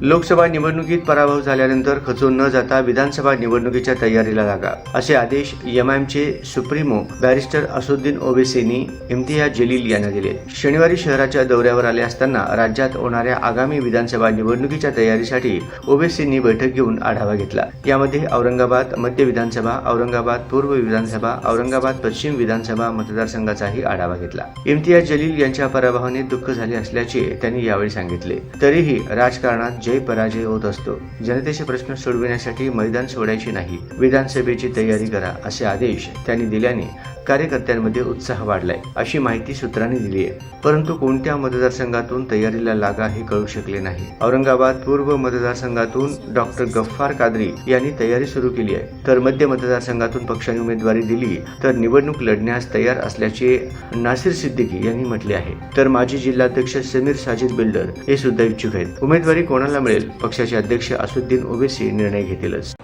लोकसभा निवडणुकीत पराभव झाल्यानंतर खचून न जाता विधानसभा निवडणुकीच्या तयारीला लागा असे आदेश एमआयएमचे सुप्रीमो बॅरिस्टर असुद्दीन ओवेसींनी इम्तियाज जलील यांना दिले. शनिवारी शहराच्या दौऱ्यावर आले असताना राज्यात होणाऱ्या आगामी विधानसभा निवडणुकीच्या तयारीसाठी ओवेसींनी बैठक घेऊन आढावा घेतला. यामध्ये औरंगाबाद मध्य विधानसभा औरंगाबाद पूर्व विधानसभा औरंगाबाद पश्चिम विधानसभा मतदारसंघाचाही आढावा घेतला. इम्तियाज जलील यांच्या पराभवाने दुःख झाले असल्याचे त्यांनी यावेळी सांगितले. तरीही राजकारणात जय पराजय होत असतो. जनतेचे प्रश्न सोडविण्यासाठी मैदान सोडायचे नाही. विधानसभेची तयारी करा असे आदेश त्यांनी दिल्याने कार्यकर्त्यांमध्ये उत्साह वाढलाय अशी माहिती सूत्रांनी दिली आहे. परंतु कोणत्या मतदारसंघातून तयारीला लागा हे कळू शकले नाही. औरंगाबाद पूर्व मतदारसंघातून डॉक्टर गफ्फार कादरी यांनी तयारी सुरू केली आहे. तर मध्य मतदारसंघातून पक्षाने उमेदवारी दिली तर निवडणूक लढण्यास तयार असल्याचे नासिर सिद्दीकी यांनी म्हटले आहे. तर माजी जिल्हाध्यक्ष समीर साजिद बिल्डर हे सुद्धा इच्छुक आहेत. उमेदवारी कोणाला मिळेल? पक्षाचे अध्यक्ष असुद्दीन ओवेसी निर्णय घेतीलच.